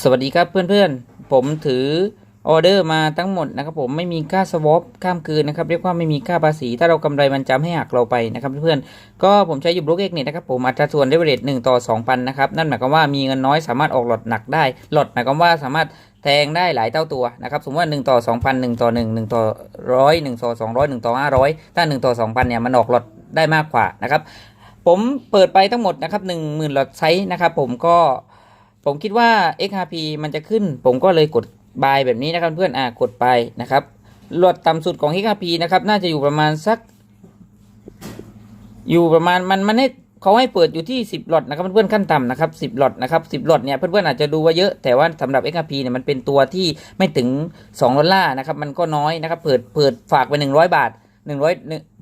สวัสดีครับเพื่อนๆ ผมถือออเดอร์มาทั้งหมดนะครับผมไม่มีค่าสวอปข้ามคืนนะครับเรียกว่าไม่มีค่าภาษี ถ้าเรากำไรมันจำให้หักเราไปนะครับเพื่อนๆก็ผมใช้อยู่บล็อกเอกเนี่ยนะครับผมอัตราส่วนเดเวเรตหนึ่งต่อสองพันนะครับนั่นหมายความว่ามีเงินน้อยสามารถออกหลอดหนักได้หลอดหมายความว่าสามารถแทงได้หลายเท่าตัวนะครับสมมติว่าหนึ่งต่อสองพันหนึ่งต่อหนึ่งหนึ่งต่อร้อยหนึ่งต่อสองร้อยหนึ่งต่อห้าร้อยถ้าหนึ่งต่อสองพันเนี่ยมันออกหลอดได้มากกว่านะครับผมเปิดไปทั้งหมดนะครับหนึ่งหมื่นหลอดไซส์นะครับผมก็ ผมคิดว่า XRP มันจะขึ้น ผมก็เลยกดบายแบบนี้นะครับเพื่อนอ่ากดไปนะครับหลอดต่ำสุดของ XRP นะครับ น่าจะอยู่ประมาณสัก อยู่ประมาณมันมันให้เขาให้เปิดอยู่ที่ 10หลอดนะครับเพื่อนๆขั้นต่ำนะครับ10หลอดนะครับ10หลอดเนี่ยเพื่อนๆอาจจะดูว่าเยอะแต่ว่าสำหรับ XRP เนี่ยมันเป็นตัวที่ไม่ถึง2ดอลลาร์นะครับมันก็น้อยนะครับเปิดเปิดฝากไป100 บาท หนึ่งร้อย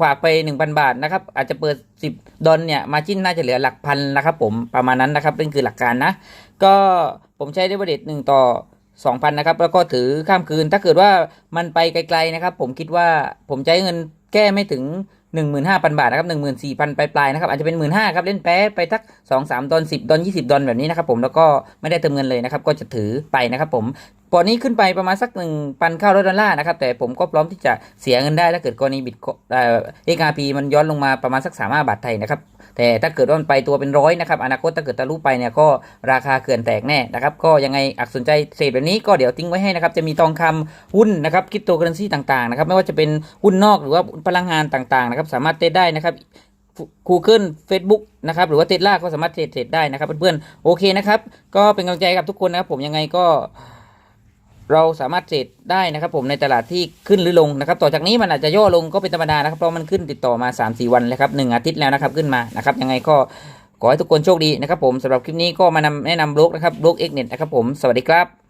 ฝากไปหนึ่งพันบาทนะครับ อาจจะเปิดสิบดอลเนี่ยมาจิ้นน่าจะเหลือหลักพันนะครับผมประมาณนั้นนะครับนั่นคือหลักการนะ ก็ผมใช้เดเวเดตหนึ่งต่อสองพันนะครับ แล้วก็ถือข้ามคืน ถ้าเกิดว่ามันไปไกลๆนะครับ ผมคิดว่าผมใช้เงินแก้ไม่ถึง 15,000 บาทนะครับ14,000ปลายๆนะครับอาจจะเป็น 15,000ครับเล่นแพ้ไปทัก 2 3 ดอล10 ดอล20 ดอลแบบนี้นะครับผมแล้วก็ไม่ได้เติมเงินเลยนะครับ ก็จะถือไปนะครับผม พอนี้ขึ้นไปประมาณสัก1,000เข้าร้อยดอลลาร์นะครับแต่ผมก็พร้อมที่จะเสียเงินได้ถ้าเกิดกรณีบิตเอ่อ XRP มันย้อนลงมาประมาณสัก35บาทไทยนะครับแต่ถ้าเกิดว่ามันไปตัวเป็นร้อยนะครับอนาคตถ้าเกิดทะลุไปเนี่ยก็ราคาเขื่อนแตกแน่นะครับก็ยังไงอักสนใจเทรดแบบนี้ก็เดี๋ยวทิ้งไว้ให้นะครับจะมีทองคำหุ้นนะครับคริปโตเคอเรนซีต่างๆนะครับไม่ว่าจะเป็นหุ้นนอกหรือว่าพลังงานต่างๆนะครับสามารถเทรดได้นะครับ Google Facebook นะครับหรือว่าเทสลาก็สามารถเทรดเทรดได้นะครับเพื่อนๆโอเคนะครับ ก็เป็นกำลังใจกับทุกคนนะครับผมยังไงก็ เราสามารถเทรดได้นะครับผมในตลาดที่ขึ้นหรือลงนะครับ ต่อจากนี้มันอาจจะย่อลงก็เป็นธรรมดานะครับ เพราะมันขึ้นติดต่อมา 3-4 วันแล้วครับหนึ่งอาทิตย์แล้วนะครับขึ้นมานะครับยังไงก็ขอให้ทุกคนโชคดีนะครับผมสำหรับคลิปนี้ก็มานำแนะนำบล็อกนะครับบล็อกเอ็กเน็ตนะครับผมสวัสดีครับ